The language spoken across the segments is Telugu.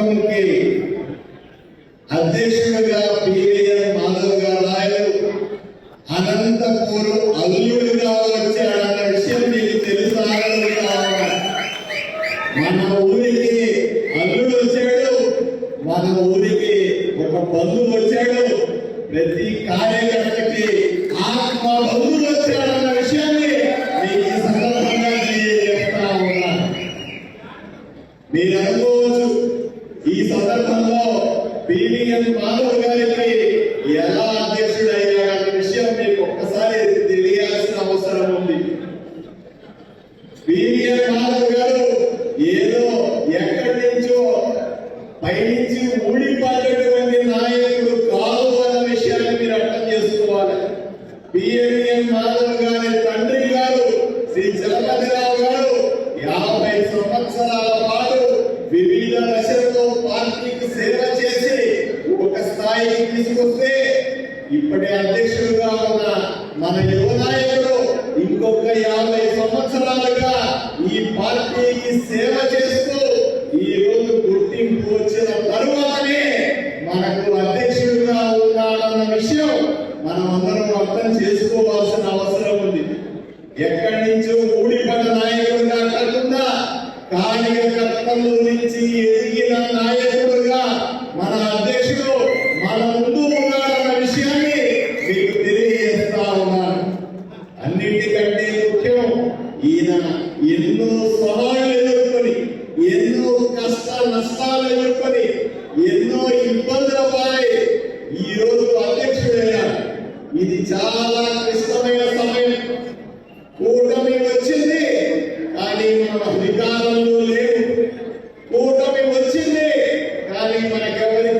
సంస్థలకి అధ్యక్షుడిగా పివిఎన్ మాధవ్ గారు రాయలు అనంతపురం అల్లుడిగా వచ్చాడన్న విషయం మీకు తెలుసా మన ఊరికి అల్లుడు వచ్చాడు. మన ఊరికి ఒక బంధువు వచ్చాడు. ప్రతి కార్యకర్తకి ఆత్మ బంధువు వచ్చాడన్న విషయాన్ని మీకు ఈ రాష్ట్రంలో బీవీఎన్ మాధవ్ గారికి ఎలా అధ్యక్షుడయ్యారనే విషయం మీకు ఒక్కసారి తెలియాలి. స్థాయికి తీసుకొస్తే ఇప్పటి అధ్యక్షులుగా ఉన్న మన యువ నాయకుడు ఇంకొక యాభై సంవత్సరాలుగా ఈ పార్టీ చాలా క్లిష్టమైన సమయం. కూటమి వచ్చింది కానీ మన అధికారంలో లేవు కూటమి వచ్చింది కానీ మనకెవరికి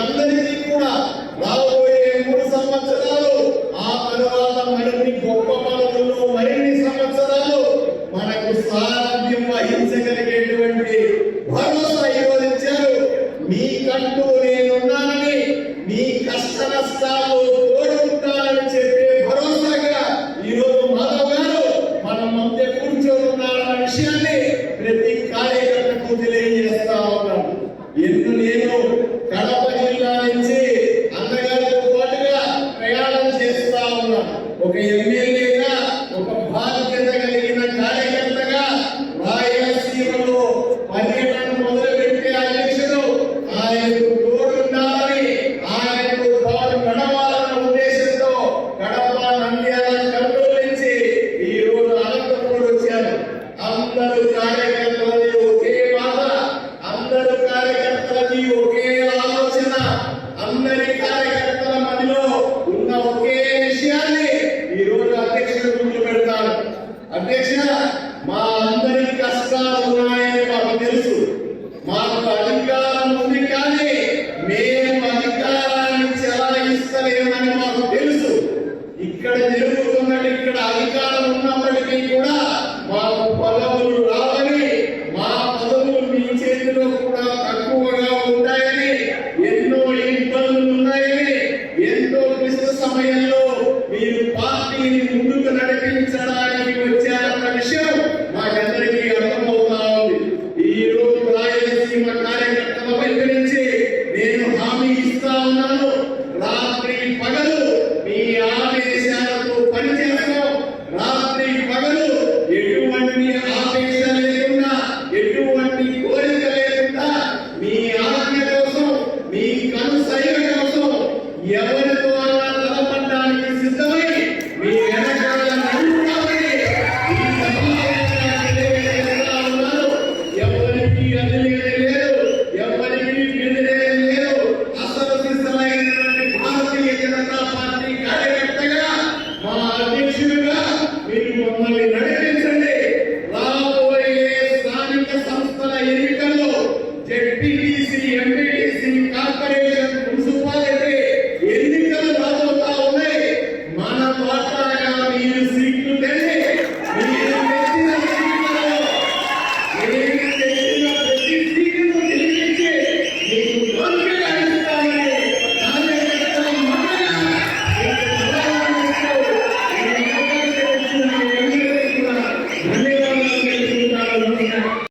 వీటందరికీ కూడా రాబోయే మూడు సంవత్సరాలు ఆ తర్వాత మరిన్ని గొప్ప పనులు మరిన్ని సంవత్సరాలు మనకు సారథ్యం వహించగలిగేటువంటి భరోసా ఈరోజు ఇచ్చారు మీకంటూ నేనున్నానని మీ కష్ట నష్టాలు తోడుంటానని చెప్పే భరోసాగా ఈరోజు మాధవ్ గారు మన మధ్య కూర్చొని విషయాన్ని ok? Eu me అధికారం ఉన్నప్పటికీ కూడా